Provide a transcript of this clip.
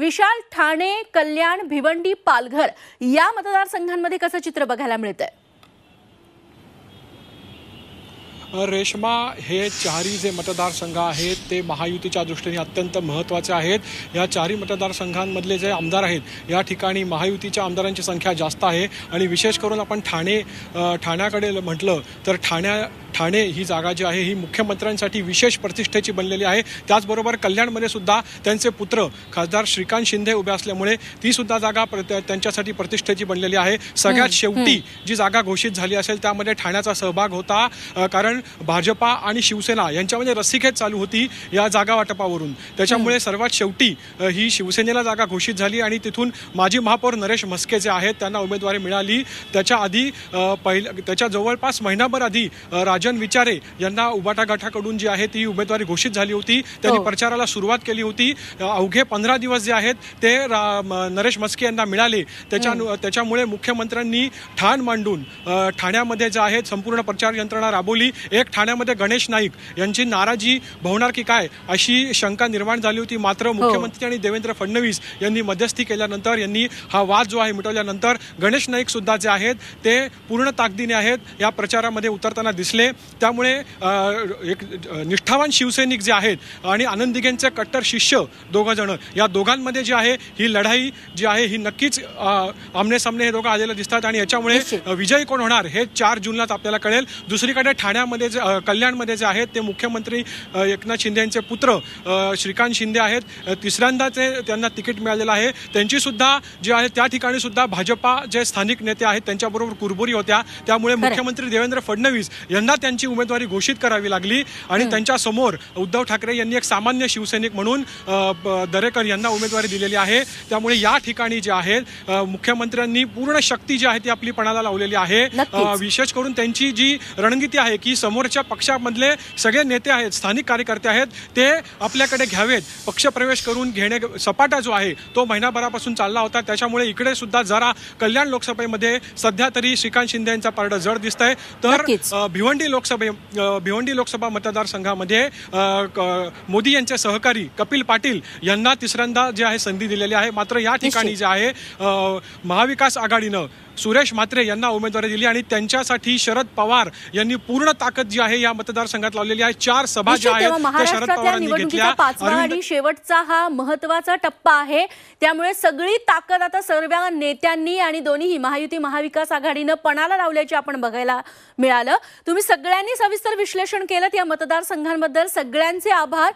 विशाल ठाणे कल्याण भिवंडी पालघर या मतदारसंघांमध्ये कसं चित्र बघायला मिळतंय? रेशमा हे चारी जे मतदारसंघ आहेत ते महायुतीच्या दृष्टीने अत्यंत महत्त्वाचे आहेत. या चारी मतदारसंघांमधले जे आमदार आहेत या ठिकाणी महायुतीच्या आमदारांची संख्या जास्त आहे. आणि विशेष करून आपण ठाणे ठाण्याकडे म्हटलं तर ठाण्या ठाणे ही जागा जी आहे ही मुख्यमंत्र्यांसाठी विशेष प्रतिष्ठेची बनलेली आहे. त्याचबरोबर कल्याणमध्ये सुद्धा त्यांचे पुत्र खासदार श्रीकांत शिंदे उभे असल्यामुळे ती सुद्धा जागा त्यांच्यासाठी प्रतिष्ठेची बनलेली आहे. सगळ्यात शेवटी जी जागा घोषित झाली असेल त्यामध्ये ठाण्याचा सहभाग होता. कारण भाजपा आणि शिवसेना यांच्यामध्ये रस्सीखेच चालू होती या जागा वाटपावरून. त्याच्यामुळे सर्वात शेवटी ही शिवसेनेला जागा घोषित झाली आणि तिथून माजी महापौर नरेश म्हस्के जे आहेत त्यांना उमेदवारी मिळाली. त्याच्या आधी पहिल्या त्याच्या जवळपास महिनाभर आधी अ, राजन विचारे यांना उबाटा गटाकडून जी आहे ती उमेदवारी घोषित झाली होती. त्यांनी हो. प्रचाराला सुरुवात केली होती. अवघे पंधरा दिवस जे आहेत ते नरेश म्हस्के यांना मिळाले. त्याच्या त्याच्यामुळे मुख्यमंत्र्यांनी ठाण मांडून ठाण्यामध्ये जे आहेत संपूर्ण प्रचार यंत्रणा राबवली. एक ठाण्यामध्ये गणेश नाईक यांची नाराजी भवणार की काय अशी शंका निर्माण झाली होती. मात्र मुख्यमंत्री आणि देवेंद्र फडणवीस यांनी मध्यस्थी केल्यानंतर यांनी हा वाद जो आहे मिटवल्यानंतर गणेश नाईक सुद्धा जे आहेत ते पूर्ण ताकदीने आहेत या प्रचारामध्ये उतरताना दिसले. त्यामुळे एक निष्ठावान शिवसैनिक जे आहेत आणि आनंद दिघेंचे कट्टर शिष्य दोघं जण या दोघांमध्ये जी आहे ही लढाई जी आहे ही नक्कीच आमने सामने हे दोघं आलेले दिसतात आणि याच्यामुळे विजयी कोण होणार हे चार जूनलाच आपल्याला कळेल. दुसरीकडे ठाण्यामध्ये जे कल्याणमध्ये जे आहेत ते मुख्यमंत्री एकनाथ शिंदे यांचे पुत्र श्रीकांत शिंदे आहेत. तिसऱ्यांदा ते त्यांना तिकीट मिळालेलं आहे. त्यांची सुद्धा जी आहे त्या ठिकाणी सुद्धा भाजपा जे स्थानिक नेते आहेत त्यांच्याबरोबर कुरबुरी होत्या. त्यामुळे. मुख्यमंत्री देवेंद्र फडणवीस यांना त्यांची उमेदवारी घोषित करावी लागली आणि त्यांच्यासमोर उद्धव ठाकरे यांनी एक सामान्य शिवसैनिक म्हणून दरेकर यांना उमेदवारी दिलेली आहे. त्यामुळे या ठिकाणी जे आहेत मुख्यमंत्र्यांनी पूर्ण शक्ती जी आहे ती आपली पणाला लावलेली आहे. विशेष करून त्यांची जी रणनीती आहे की समोरच्या पक्षामधले सगळे नेते आहेत स्थानिक कार्यकर्ते आहेत ते आपल्याकडे घ्यावेत. पक्षप्रवेश करून घेणे सपाटा जो आहे तो महिनाभरापासून चालला होता. त्याच्यामुळे इकडे सुद्धा जरा कल्याण लोकसभेमध्ये सध्या तरी श्रीकांत शिंदे यांचा पारडं जड दिसत आहे तर नक्कीच. भिवंडी लोकसभे भिवंडी लोकसभा मतदारसंघामध्ये मोदी यांचे सहकारी कपिल पाटील यांना तिसऱ्यांदा जे आहे संधी दिलेली आहे मात्र या ठिकाणी. जे आहे महाविकास आघाडीनं सुरेश म्हात्रे यांना उमेदवारी दिली आणि त्यांच्यासाठी शरद पवार यांनी पूर्ण ताकद जी आहे या मतदारसंघात लावलेली आहे. चार सभा ज्या आहेत शरद पवारांनी घेतल्या. आणि शेवटचा हा महत्त्वाचा टप्पा आहे. त्यामुळे सगळी ताकद आता सर्व नेत्यांनी आणि दोन्ही महायुती महाविकास आघाडीनं पणाला लावल्याचे आपण बघायला मिळालं. तुम्ही सगळ्यांनी सविस्तर विश्लेषण केलं या मतदारसंघांबद्दल. सगळ्यांचे आभार.